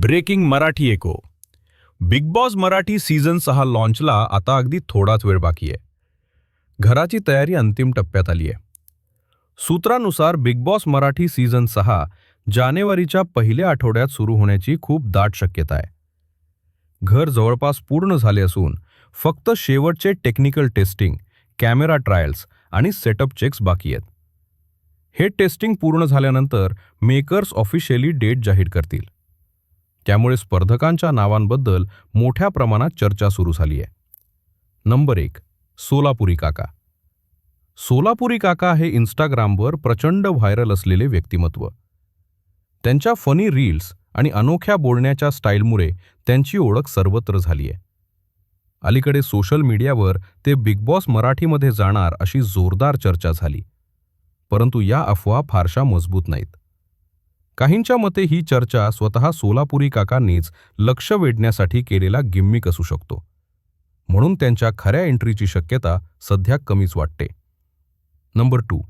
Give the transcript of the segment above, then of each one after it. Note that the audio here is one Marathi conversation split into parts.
Breaking Marathi echo. Bigg Boss Marathi season सहा लॉन्चला आता अगदी थोडाच वेळ बाकी आहे. घराची तयारी अंतिम टप्प्यात आली आहे. सूत्रानुसार बिग बॉस मराठी सीझन सहा जानेवारीच्या पहिल्या आठवड्यात सुरू होण्याची खूप दाट शक्यता आहे. घर जवळपास पूर्ण झाले असून फक्त शेवटचे टेक्निकल टेस्टिंग कॅमेरा ट्रायल्स आणि सेटअप चेक्स बाकी आहेत. हे टेस्टिंग पूर्ण झाल्यानंतर मेकर्स ऑफिशियली डेट जाहीर करतील. त्यामुळे स्पर्धकांच्या नावांबद्दल मोठ्या प्रमाणात चर्चा सुरू झाली आहे. नंबर एक सोलापुरी काका. सोलापुरी काका हे इंस्टाग्रामवर प्रचंड व्हायरल असलेले व्यक्तिमत्व. त्यांच्या फनी रील्स आणि अनोख्या बोलण्याच्या स्टाईलमुळे त्यांची ओळख सर्वत्र झाली आहे. अलीकडे सोशल मीडियावर ते बिग बॉस मराठीमध्ये जाणार अशी जोरदार चर्चा झाली. परंतु या अफवा फारशा मजबूत नाहीत. काहींच्या मते ही चर्चा स्वतः सोलापुरी काकांनीच लक्ष वेधण्यासाठी केलेला गिम्मिक असू शकतो. म्हणून त्यांच्या खऱ्या एंट्रीची शक्यता सध्या कमीच वाटते. Number two.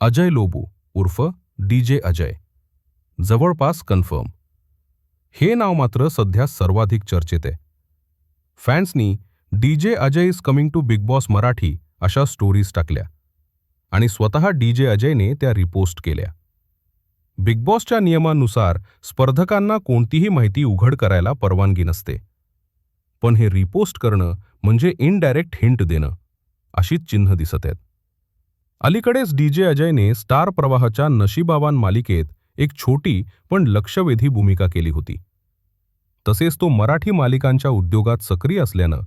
अजय लोबू उर्फ डी जे अजय. जवळपास कन्फर्म. हे नाव मात्र सध्या सर्वाधिक चर्चेत आहे. फॅन्सनी D J Ajay is coming to Bigg Boss Marathi अशा स्टोरीज टाकल्या आणि स्वतः डी जे अजयने त्या रिपोस्ट केल्या. बिग बॉसच्या नियमानुसार स्पर्धकांना कोणतीही माहिती उघड करायला परवानगी नसते. पण हे रिपोस्ट करणं म्हणजे इनडायरेक्ट हिंट देणं अशीच चिन्ह दिसत आहेत. अलीकडेच डी जे अजयने स्टार प्रवाहाच्या नशीबावान मालिकेत एक छोटी पण लक्षवेधी भूमिका केली होती. तसेच तो मराठी मालिकांच्या उद्योगात सक्रिय असल्यानं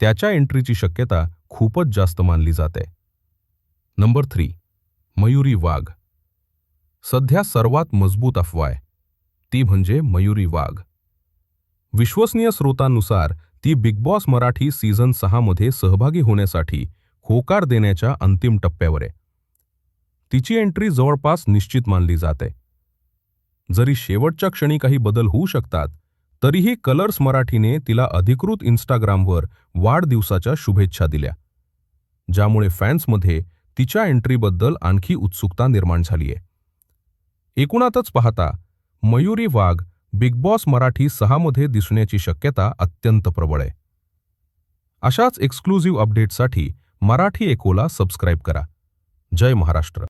त्याच्या एंट्रीची शक्यता खूपच जास्त मानली जाते. Number three Mayuri Wagh. सध्या सर्वात मजबूत अफवा आहे. ती म्हणजे मयुरी वाघ. विश्वसनीय स्रोतांनुसार ती बिग बॉस मराठी सीझन सहामध्ये सहभागी होण्यासाठी होकार देण्याच्या अंतिम टप्प्यावर आहे. तिची एंट्री जवळपास निश्चित मानली जाते जरी शेवटच्या क्षणी काही बदल होऊ शकतात तरीही कलर्स मराठीने तिला अधिकृत इन्स्टाग्रामवर वाढदिवसाच्या शुभेच्छा दिल्या. ज्यामुळे फॅन्समध्ये तिच्या एंट्रीबद्दल आणखी उत्सुकता निर्माण झाली आहे. एकूणातच पाहता मयुरी वाघ बिग बॉस मराठी सहामध्ये दिसण्याची शक्यता अत्यंत प्रबळ आहे. अशाच एक्सक्लुझिव्ह अपडेट्ससाठी मराठी एकोला सबस्क्राईब करा. जय महाराष्ट्र.